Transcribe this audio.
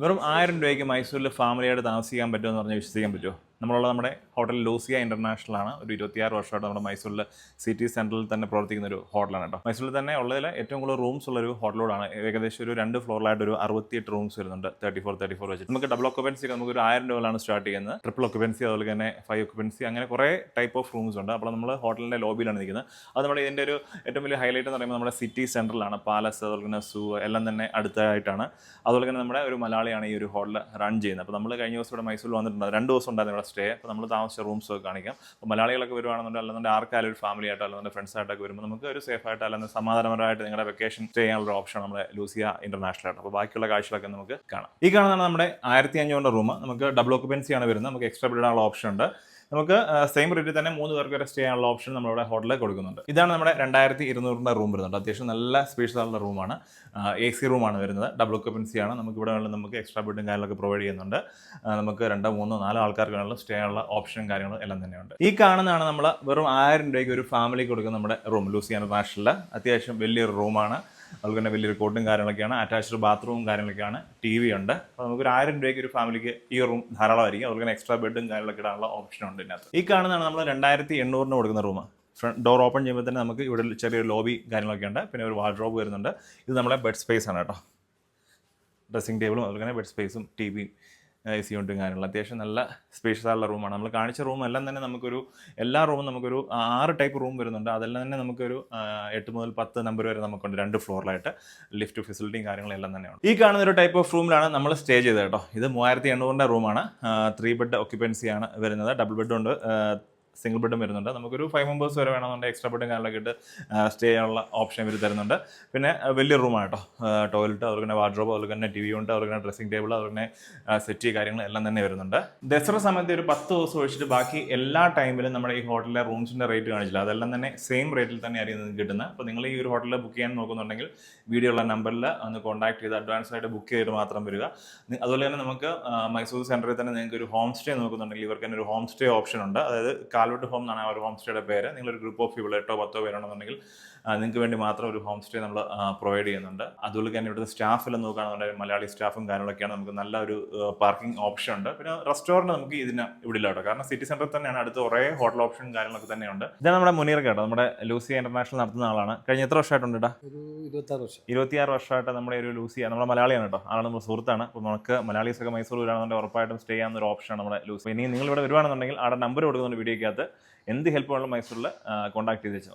വെറും ആയിരം രൂപയ്ക്ക് മൈസൂരിൽ ഫാമിലിയായിട്ട് താമസിക്കാൻ പറ്റുമെന്ന് പറഞ്ഞാൽ വിശ്വസിക്കാൻ പറ്റുമോ? നമ്മളുള്ള നമ്മുടെ ഹോട്ടൽ ലൂസിയ ഇന്റർനാഷണൽ ആണ്. ഒരു ഇരുപത്തിയാറ് വർഷമായിട്ട് നമ്മുടെ മൈസൂരിൽ സിറ്റി സെൻട്രലിൽ തന്നെ പ്രവർത്തിക്കുന്ന ഒരു ഹോട്ടലാണ് കേട്ടോ. മൈസൂരിൽ തന്നെ ഉള്ളതിൽ ഏറ്റവും കൂടുതൽ റൂംസ് ഉള്ള ഒരു ഹോട്ടലോടാണ് ഏകദേശം ഒരു രണ്ട് ഫ്ലോറിലായിട്ട് ഒരു അറുപത്തിയെട്ട് റൂംസ് വരുന്നുണ്ട്. തേർട്ടി ഫോർ തേർട്ടി ഫോർ വെച്ചിട്ട്. നമുക്ക് ഡബിൾ ഒക്കുപൻസി ഒക്കെ നമുക്ക് ഒരു ആയിരം രൂപയിലാണ് സ്റ്റാർട്ട് ചെയ്യുന്നത്. ട്രിപ്പിൾ ഒക്കുപൻസി അതുപോലെ തന്നെ ഫൈവ് ഒക്കുപൻസി അങ്ങനെ കുറേ ടൈപ്പ് ഓഫ് റൂംസ് ഉണ്ട്. അപ്പോൾ നമ്മൾ ഹോട്ടലിന്റെ ലോബിയിലാണ് നിൽക്കുന്നത്. അത് നമ്മുടെ ഇതിന്റെ ഒരു ഏറ്റവും വലിയ ഹൈലൈറ്റ് എന്ന് പറയുമ്പോൾ നമ്മുടെ സിറ്റി സെൻട്രലാണ് പാലസ് അതുപോലെ തന്നെ സൂ എല്ലാം തന്നെ അടുത്തായിട്ടാണ്. അതുപോലെ തന്നെ നമ്മുടെ ഒരു മലയാളിയാണ് ഈ ഒരു ഹോട്ടൽ റൺ ചെയ്യുന്നത്. അപ്പോൾ നമ്മൾ കഴിഞ്ഞ ദിവസം ഇവിടെ മൈസൂരിൽ വന്നിട്ടുണ്ട്. രണ്ട് ദിവസം ഉണ്ടായിരുന്നു ഇവിടെ സ്റ്റേ അപ്പോൾ നമ്മൾ താമസിച്ച റൂംസ് ഒക്കെ കാണിക്കാം. അപ്പോൾ മലയാളികളൊക്കെ വരുവാണെന്നുണ്ടെങ്കിൽ അല്ലെന്നുണ്ടെങ്കിൽ ആർക്കായാലും ഒരു ഫാമിലി ആയിട്ടോ അല്ലെന്നുണ്ടെങ്കിൽ ഫ്രണ്ട്സ് ആയിട്ടൊക്കെ വരുമ്പോൾ നമുക്ക് ഒരു സേഫ് ആയിട്ട് അല്ലെങ്കിൽ സമാധാനപരമായിട്ട് നിങ്ങളുടെ വെക്കേഷൻ സ്റ്റേ ചെയ്യാനുള്ള ഓപ്ഷൻ നമ്മുടെ ലൂസിയ ഇന്റർനാഷണൽ ആയിട്ട് അപ്പോൾ ബാക്കിയുള്ള കാഴ്ചകളൊക്കെ നമുക്ക് കാണാം. ഈ കാണുന്നതാണ് നമ്മുടെ ആയിരത്തി അഞ്ഞൂറിന്റെ റൂം നമുക്ക് ഡബിൾ ഓക്കുപെൻസി ആണ് വരുന്നത്. നമുക്ക് എക്സ്ട്രാ ബെഡ് ഇടാനുള്ള ഓപ്ഷൻ ഉണ്ട്. നമുക്ക് സെയിം റേറ്റിൽ തന്നെ മൂന്ന് പേർക്ക് വരെ സ്റ്റേ ചെയ്യാനുള്ള ഓപ്ഷൻ നമ്മളിവിടെ ഹോട്ടലിൽ കൊടുക്കുന്നുണ്ട്. ഇതാണ് നമ്മുടെ രണ്ടായിരത്തി ഇരുന്നൂറിന്റെ റൂം വരുന്നുണ്ട്. അത്യാവശ്യം നല്ല സ്പേഷ്യസ് ആയിട്ടുള്ള റൂമാണ് എ സി റൂമാണ് വരുന്നത്. ഡബിൾ ഒക്കപ്പൻസി ആണ്. നമുക്ക് ഇവിടെ നമുക്ക് എക്സ്ട്രാ ബെഡും കാര്യങ്ങളൊക്കെ പ്രൊവൈഡ് ചെയ്യുന്നുണ്ട്. നമുക്ക് രണ്ടോ മൂന്നോ നാലോ ആൾക്കാർക്ക് വേണമെങ്കിലും സ്റ്റേ ചെയ്യാനുള്ള ഓപ്ഷനും കാര്യങ്ങളും എല്ലാം തന്നെയുണ്ട് ഈ കാണുന്നതാണ് നമ്മൾ വെറും ആയിരം രൂപയ്ക്ക് ഒരു ഫാമിലിക്ക് കൊടുക്കുന്ന നമ്മുടെ റൂം ലൂസി ഇന്റർനാഷണലിൽ അത്യാവശ്യം വലിയൊരു റൂമാണ് അതുപോലെ തന്നെ വലിയൊരു കോട്ടും കാര്യങ്ങളൊക്കെയാണ്. അറ്റാച്ച്ഡ് ബാത്റൂമും കാര്യങ്ങളൊക്കെയാണ് ടി വി ഉണ്ട്. അപ്പോൾ നമുക്കൊരു ആയിരം രൂപയ്ക്ക് ഒരു ഫാമിലിക്ക് ഈ റൂം ധാരാളമായിരിക്കും അതുപോലെ തന്നെ എക്സ്ട്രാ ബെഡും കാര്യങ്ങളൊക്കെ ഇടാനുള്ള ഓപ്ഷൻ ഉണ്ട് ഇതിനകത്ത്. ഈ കാണുന്നതാണ് നമ്മൾ രണ്ടായിരത്തി എണ്ണൂറിന് കൊടുക്കുന്ന റൂം ഫ്രണ്ട് ഡോർ ഓപ്പൺ ചെയ്യുമ്പോൾ തന്നെ നമുക്ക് ഇവിടെ ചെറിയൊരു ലോബി കാര്യങ്ങളൊക്കെ ഉണ്ട്. പിന്നെ ഒരു വാർഡ്രോബ് വരുന്നുണ്ട്. ഇത് നമ്മുടെ ബെഡ് സ്പേസ് ആണ് കേട്ടോ. ഡ്രസ്സിംഗ് ടേബിളും അതുപോലെ തന്നെ ബെഡ് സ്പേസും ടി വിയും എ സി കൊണ്ടും കാര്യങ്ങൾ അത്യാവശ്യം നല്ല സ്പേഷ്യസ് ആയിട്ടുള്ള റൂമാണ് നമ്മൾ കാണിച്ച റൂം എല്ലാം തന്നെ നമുക്കൊരു എല്ലാ റൂമും നമുക്കൊരു ആറ് ടൈപ്പ് റൂം വരുന്നുണ്ട്. അതെല്ലാം തന്നെ നമുക്കൊരു എട്ട് മുതൽ പത്ത് നമ്പർ വരെ നമുക്കുണ്ട് രണ്ട് ഫ്ലോറിലായിട്ട് ലിഫ്റ്റ് ഫെസിലിറ്റിയും കാര്യങ്ങളും എല്ലാം തന്നെയാണ് ഈ കാണുന്ന ഒരു ടൈപ്പ് ഓഫ് റൂമിലാണ് നമ്മൾ സ്റ്റേ ചെയ്തത് കേട്ടോ. ഇത് മൂവായിരത്തി എണ്ണൂറിന്റെ റൂമാണ് ത്രീ ബെഡ് ഓക്യുപ്പൻസിയാണ് വരുന്നത്. ഡബിൾ ബെഡ് ഉണ്ട്. സിംഗിൾ ബെഡും വരുന്നുണ്ട്. നമുക്കൊരു ഫൈവ് മെമ്പേഴ്സ് വരെ വേണമെന്നുണ്ടെങ്കിൽ എക്സ്ട്രാ ബെഡും കാര്യങ്ങളൊക്കെ ഇട്ട് സ്റ്റേ ചെയ്യാനുള്ള ഓപ്ഷൻ ഇവർ തരുന്നുണ്ട്. പിന്നെ വലിയ റൂമാണ് കേട്ടോ ടോയ്ലറ്റ് അതുപോലെ തന്നെ വാർഡ്രോബ് അതുപോലെ തന്നെ ടി വി ഉണ്ട് അതുപോലെ തന്നെ ഡ്രസ്സിംഗ് ടേബിൾ അതുപോലെ തന്നെ സെറ്റ് കാര്യങ്ങൾ എല്ലാം തന്നെ വരുന്നുണ്ട്. ദസറ സമയത്ത് ഒരു പത്ത് ദിവസം ഒഴിച്ചിട്ട് ബാക്കി എല്ലാ ടൈമിലും നമ്മുടെ ഈ ഹോട്ടലിലെ റൂംസിന്റെ റേറ്റ് കാണിച്ചില്ല. അതെല്ലാം തന്നെ സെയിം റേറ്റിൽ തന്നെ ആയിരിക്കും നിങ്ങൾക്ക് കിട്ടുന്നത്. അപ്പോൾ നിങ്ങൾ ഈ ഒരു ഹോട്ടലിൽ ബുക്ക് ചെയ്യാൻ നോക്കുന്നുണ്ടെങ്കിൽ വീഡിയോ ഉള്ള നമ്പറിൽ ഒന്ന് കോൺടാക്ട് ചെയ്ത് അഡ്വാൻസ് ആയിട്ട് ബുക്ക് ചെയ്തിട്ട് മാത്രം വരിക. അതുപോലെ തന്നെ നമുക്ക് മൈസൂർ സെന്ററിൽ തന്നെ നിങ്ങൾക്ക് ഒരു ഹോം സ്റ്റേ നോക്കുന്നുണ്ടെങ്കിൽ ഇവർക്ക് തന്നെ ഒരു ഹോം സ്റ്റേ ഓപ്ഷൻ ഉണ്ട്. അതായത് കാൽവെട്ട് ഹോം എന്നാണ് ആ ഒരു ഹോം സ്റ്റേയുടെ പേര്. നിങ്ങളൊരു ഗ്രൂപ്പ് ഓഫ് പീപ്പിൾ എട്ടോ പത്തോ പേരുണ്ടെന്നുണ്ടെങ്കിൽ നിങ്ങൾക്ക് വേണ്ടി മാത്രം ഒരു ഹോം സ്റ്റേ നമ്മൾ പ്രൊവൈഡ് ചെയ്യുന്നുണ്ട്. അതുപോലെ തന്നെ ഇവിടുത്തെ സ്റ്റാഫെല്ലാം നോക്കുകയാണെന്നുണ്ടെങ്കിൽ മലയാളി സ്റ്റാഫും കാര്യങ്ങളൊക്കെയാണ്. നമുക്ക് നല്ല ഒരു പാർക്കിംഗ് ഓപ്ഷൻ ഉണ്ട്. പിന്നെ റെസ്റ്റോറന്റ് നമുക്ക് ഇതിന് ഇവിടെ കേട്ടോ കാരണം സിറ്റി സെന്ററിൽ തന്നെയാണ് അടുത്ത് കുറേ ഹോട്ടൽ ഓപ്ഷൻ കാര്യങ്ങളൊക്കെ തന്നെയുണ്ട്. ഇതാണ് നമ്മുടെ മുനീർ കേട്ടോ. നമ്മുടെ ലൂസിയ ഇന്റർനാഷണൽ നടത്തുന്ന ആളാണ്. കഴിഞ്ഞ എത്ര വർഷമായിട്ടുണ്ട് വർഷം. ഇരുപത്തിയാറ് വർഷമായിട്ട് നമ്മുടെ ഒരു ലൂസിയ നമ്മുടെ മലയാളിയാണ് കേട്ടോ. ആളാണ് നമ്മുടെ സുഹൃത്താണ്. അപ്പോൾ നമുക്ക് മലയാളീസൊക്കെ മൈസൂർ വരാണെന്നുണ്ടെങ്കിൽ ഉറപ്പായിട്ടും സ്റ്റേ ചെയ്യാവുന്ന ഒരു ഓപ്ഷനാണ് നമ്മുടെ ലൂസി. ഇനി നിങ്ങൾ ഇവിടെ വരുവാണെന്നുണ്ടെങ്കിൽ ആടെ നമ്പർ കൊടുക്കുന്നുണ്ട് വീഡിയോക്കകത്ത് എന്ത് ഹെൽപ്പ് വേണമെങ്കിലും മൈസൂരിൽ കോൺടാക്ട് ചെയ്ത് വെച്ചാൽ